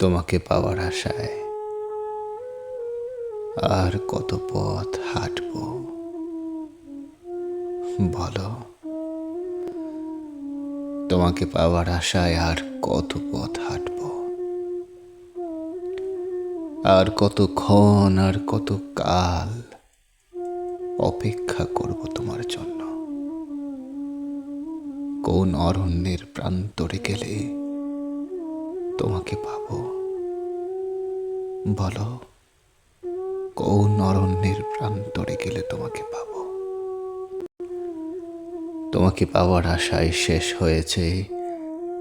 তোমাকে পাওয়ার আশায় আর কত পথ হাঁটব? বলো, তোমাকে পাওয়ার আশায় আর কত পথ হাঁটব? আর কতক্ষণ আর কত কাল অপেক্ষা করব তোমার জন্য? কোন অরণ্যের প্রান্তরে গেলে তোমাকে পাবো। বলো, কোন অরণ্যের প্রান্তরে গেলে তোমাকে পাবো? তোমাকে পাওয়ার আশায় শেষ হয়েছে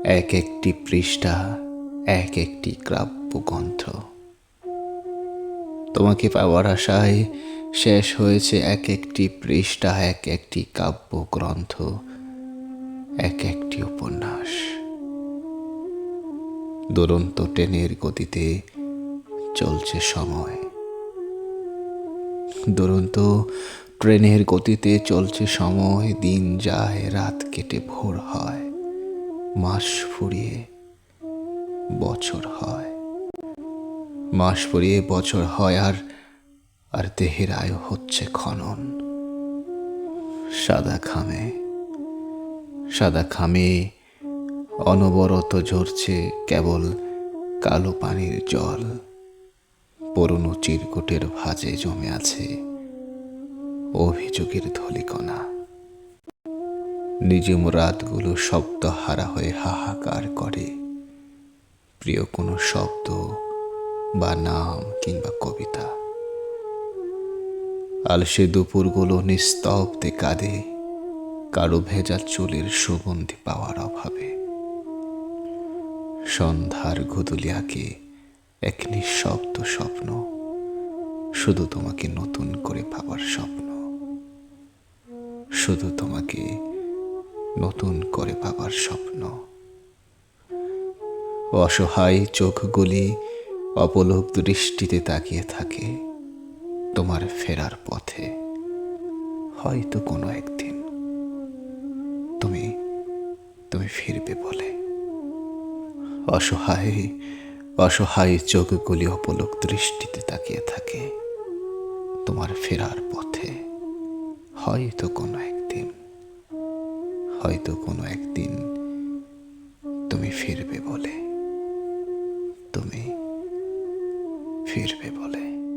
এক একটি পৃষ্ঠা, এক একটি কাব্য গ্রন্থ। তোমাকে পাওয়ার আশায় শেষ হয়েছে এক একটি পৃষ্ঠা, এক একটি কাব্য গ্রন্থ, এক একটি উপন্যাস। দুরন্ত ট্রেনের গতিতে চলছে সময়। দুরন্ত ট্রেনের গতিতে চলছে সময়, দিন যায়, রাত কেটে ভোর হয়, মাস ফুরিয়ে বছর হয়। মাস ফুরিয়ে বছর হয় আর আর দেহের আয়ু হচ্ছে খনন। সাদা খামে সাদা খামে অনবরত ঝরছে কেবল কালো পানির জল। পুরনো চিরকুটের ভাজে জমে আছে অভিযোগের ধলিকণা। নিজম রাতগুলো শব্দ হারা হয়ে হাহাকার করে। প্রিয় কোনো শব্দ বা নাম কিংবা কবিতা। আলসে দুপুরগুলো নিস্তব্ধে কাঁদে কারও ভেজা চুলের সুগন্ধি পাওয়ার অভাবে। সন্ধ্যার গুদুলিয়াকে এক নিঃশব্দ স্বপ্ন, শুধু তোমাকে নতুন করে ভাবার স্বপ্ন। শুধু তোমাকে নতুন করে ভাবার স্বপ্ন। অসহায় চোখগুলি অপলোক দৃষ্টিতে তাকিয়ে থাকে তোমার ফেরার পথে। হয়তো কোনো একদিন তুমি তুমি ফিরবে বলে। অসহায় অসহায় চোখগুলি অপলক দৃষ্টিতে তাকিয়ে থাকে। তোমার ফেরার পথে হয়তো কোনো একদিন, হয়তো কোনো একদিন তুমি ফিরবে বলে, তুমি ফিরবে বলে।